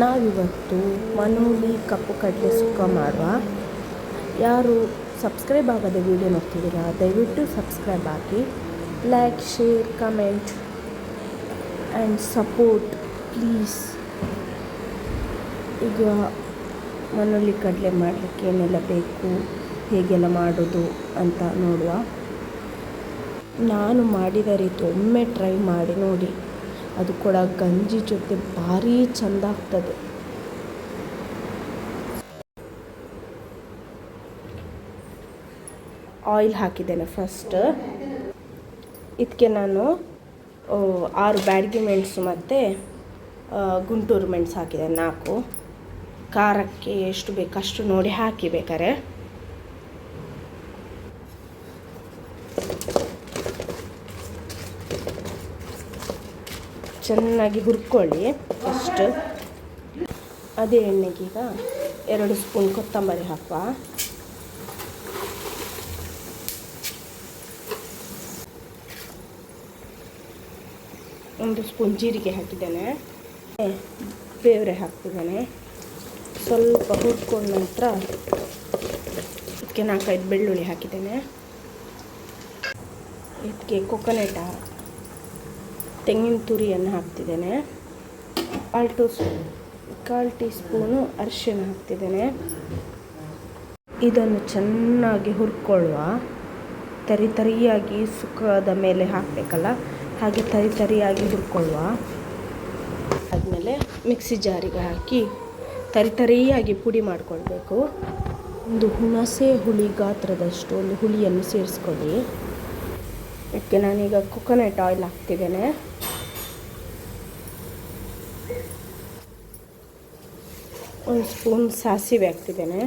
ನಾವಿವತ್ತು ಮನೋಲಿ ಕಪ್ಪು ಕಡಲೆ ಸುಕ್ಕ ಮಾಡುವ. ಯಾರು ಸಬ್ಸ್ಕ್ರೈಬ್ ಆಗದೆ ವೀಡಿಯೋ ನೋಡ್ತಿದ್ದೀರಾ, ದಯವಿಟ್ಟು ಸಬ್ಸ್ಕ್ರೈಬ್ ಆಗಿ like share comment and support please ಈಗ ಮನೋಲಿ ಕಡಲೆ ಮಾಡಲಿಕ್ಕೆ ಏನೆಲ್ಲ ಬೇಕು, ಹೇಗೆಲ್ಲ ಮಾಡೋದು ಅಂತ ನೋಡುವ. ನಾನು ಮಾಡಿದ ರೀತಿ ಒಮ್ಮೆ ಟ್ರೈ ಮಾಡಿ ನೋಡಿ. ಅದು ಕೂಡ ಗಂಜಿ ಜೊತೆ ಭಾರಿ ಚಂದ ಆಗ್ತದೆ. ಆಯಿಲ್ ಹಾಕಿದ್ದೇನೆ ಫಸ್ಟ್. ಇದಕ್ಕೆ ನಾನು ಆರು ಬ್ಯಾಡಗಿ ಮೆಣಸು ಮತ್ತು ಗುಂಟೂರು ಮೆಣಸು ಹಾಕಿದೆ ನಾಲ್ಕು. ಖಾರಕ್ಕೆ ಎಷ್ಟು ಬೇಕಷ್ಟು ನೋಡಿ ಹಾಕಿ ಬೇಕಾರೆ ಚೆನ್ನಾಗಿ ಹುರ್ಕೊಳ್ಳಿ ಫಸ್ಟ್ ಅದೇ ಎಣ್ಣೆಗೀಗ ಎರಡು ಸ್ಪೂನ್ ಕೊತ್ತಂಬರಿ ಹಾಕ ಒಂದು ಸ್ಪೂನ್ ಜೀರಿಗೆ ಹಾಕಿದ್ದೇನೆ. ಬೇವ್ರೆ ಹಾಕ್ತಿದ್ದೇನೆ. ಸ್ವಲ್ಪ ಹುರ್ಕೊಂಡ ನಂತರ ಇದಕ್ಕೆ ನಾಲ್ಕೈದು ಬೆಳ್ಳುಳ್ಳಿ ಹಾಕಿದ್ದೇನೆ. ಇದಕ್ಕೆ ಕೊಕೊನೆಟ ತೆಂಗಿನ ತುರಿಯನ್ನು ಹಾಕ್ತಿದ್ದೇನೆ. ಕಾಲು ಟೂ ಕಾಲು ಟೀ ಸ್ಪೂನು ಅರಿಶಿನ ಹಾಕ್ತಿದ್ದೇನೆ. ಇದನ್ನು ಚೆನ್ನಾಗಿ ಹುರ್ಕೊಳ್ಳುವ, ತರಿ ತರಿಯಾಗಿ ಸುಕ್ಕದ ಮೇಲೆ ಹಾಕಬೇಕಲ್ಲ, ಹಾಗೆ ತರಿ ತರಿಯಾಗಿ ಹುರ್ಕೊಳ್ಳುವ. ಆದಮೇಲೆ ಮಿಕ್ಸಿ ಜಾರಿಗೆ ಹಾಕಿ ತರಿ ತರಿಯಾಗಿ ಪುಡಿ ಮಾಡಿಕೊಳ್ಬೇಕು. ಒಂದು ಹುಣಸೆ ಹುಳಿ ಗಾತ್ರದಷ್ಟು ಒಂದು ಹುಳಿಯನ್ನು ಸೇರಿಸ್ಕೊಳ್ಳಿ. ಇದಕ್ಕೆ ನಾನೀಗ ಕೊಕೊನಟ್ ಆಯಿಲ್ ಹಾಕ್ತಿದ್ದೇನೆ. ಒಂದು ಸ್ಪೂನ್ ಸಾಸಿವೆ ಹಾಕ್ತಿದ್ದೇನೆ.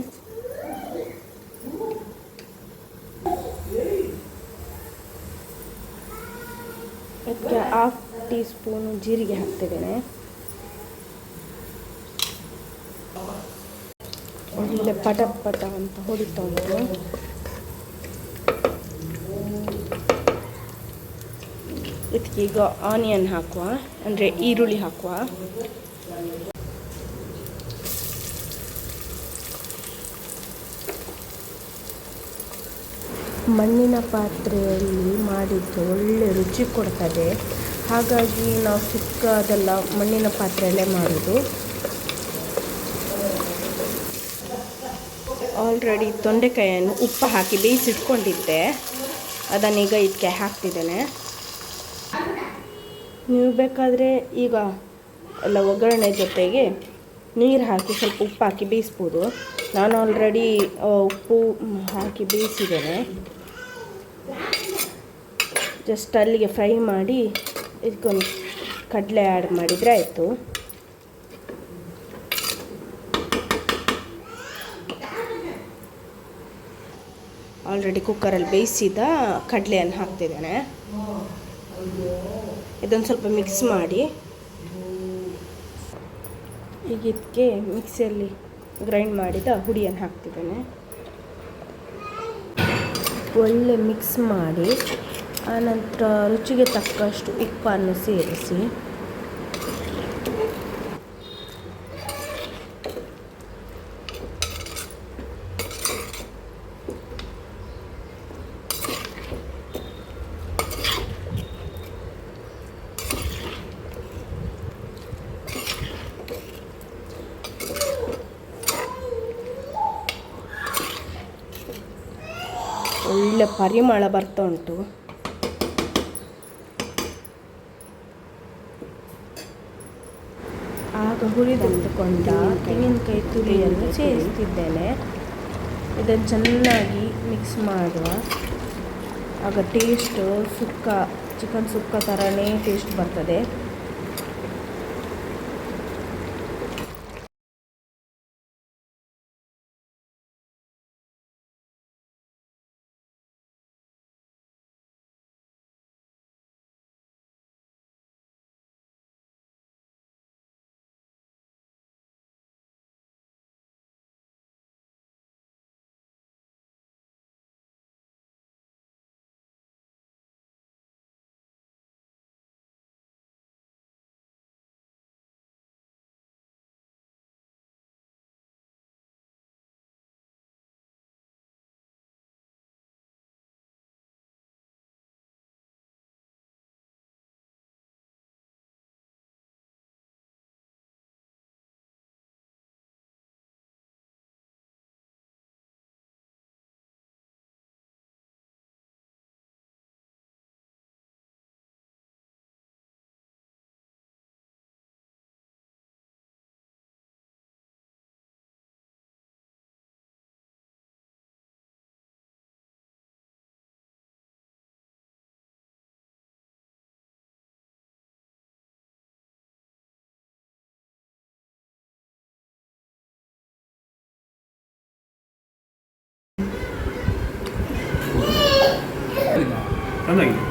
ಅದಕ್ಕೆ ಹಾಫ್ ಟೀ ಸ್ಪೂನು ಜೀರಿಗೆ ಹಾಕ್ತಿದ್ದೇನೆ. ಒಳ್ಳೆ ಪಟ ಪಟ ಅಂತ ಹೊಡಿತಾ ಉಂಟು. ಇದಕ್ಕೆ ಈಗ ಆನಿಯನ್ ಹಾಕುವ, ಅಂದರೆ ಈರುಳ್ಳಿ ಹಾಕುವ. ಮಣ್ಣಿನ ಪಾತ್ರೆಯಲ್ಲಿ ಮಾಡಿದ್ದು ಒಳ್ಳೆ ರುಚಿ ಕೊಡ್ತದೆ. ಹಾಗಾಗಿ ನಾವು ಚಿಕ್ಕ ಅದೆಲ್ಲ ಮಣ್ಣಿನ ಪಾತ್ರೆಯಲ್ಲೇ ಮಾಡೋದು. ಆಲ್ರೆಡಿ ತೊಂಡೆಕಾಯಿಯನ್ನು ಉಪ್ಪು ಹಾಕಿ ಬೇಯಿಸಿಟ್ಕೊಂಡಿದ್ದೆ. ಅದನ್ನೀಗ ಇದಕ್ಕೆ ಹಾಕ್ತಿದ್ದೇನೆ. ನೀವು ಬೇಕಾದರೆ ಈಗ ಎಲ್ಲ ಒಗ್ಗರಣೆ ಜೊತೆಗೆ ನೀರು ಹಾಕಿ ಸ್ವಲ್ಪ ಉಪ್ಪು ಹಾಕಿ ಬೇಯಿಸ್ಬೋದು. ನಾನು ಆಲ್ರೆಡಿ ಉಪ್ಪು ಹಾಕಿ ಬೇಯಿಸಿದ್ದೇನೆ. ಜಸ್ಟ್ ಅಲ್ಲಿಗೆ ಫ್ರೈ ಮಾಡಿ, ಇದಕ್ಕೊಂದು ಕಡಲೆ ಆ್ಯಡ್ ಮಾಡಿದರೆ ಆಯಿತು. ಆಲ್ರೆಡಿ ಕುಕ್ಕರಲ್ಲಿ ಬೇಯಿಸಿದ ಕಡಲೆಯನ್ನು ಹಾಕ್ತಿದ್ದೇನೆ. ಇದೊಂದು ಸ್ವಲ್ಪ ಮಿಕ್ಸ್ ಮಾಡಿ. ಈಗ ಇದಕ್ಕೆ ಮಿಕ್ಸಿಯಲ್ಲಿ ಗ್ರೈಂಡ್ ಮಾಡಿದ ಹುಡಿಯನ್ನು ಹಾಕ್ತಿದ್ದೇನೆ. ಒಳ್ಳೆ ಮಿಕ್ಸ್ ಮಾಡಿ, ಆನಂತರ ರುಚಿಗೆ ತಕ್ಕಷ್ಟು ಉಪ್ಪನ್ನು ಸೇರಿಸಿ. ಒಳ್ಳೆ ಪರಿಮಳ ಬರ್ತಾ ಉಂಟು. ಆಗ ಹುರಿದುಕೊಂಡ ತೆಂಗಿನಕಾಯಿ ತುರಿಯನ್ನು ಸೇರಿಸ್ತಿದ್ದೇನೆ. ಇದನ್ನು ಚೆನ್ನಾಗಿ ಮಿಕ್ಸ್ ಮಾಡುವ. ಆಗ ಟೇಸ್ಟ್ ಸುಕ್ಕ ಚಿಕನ್ ಸುಕ್ಕ ಥರನೇ ಟೇಸ್ಟ್ ಬರ್ತದೆ. I mean.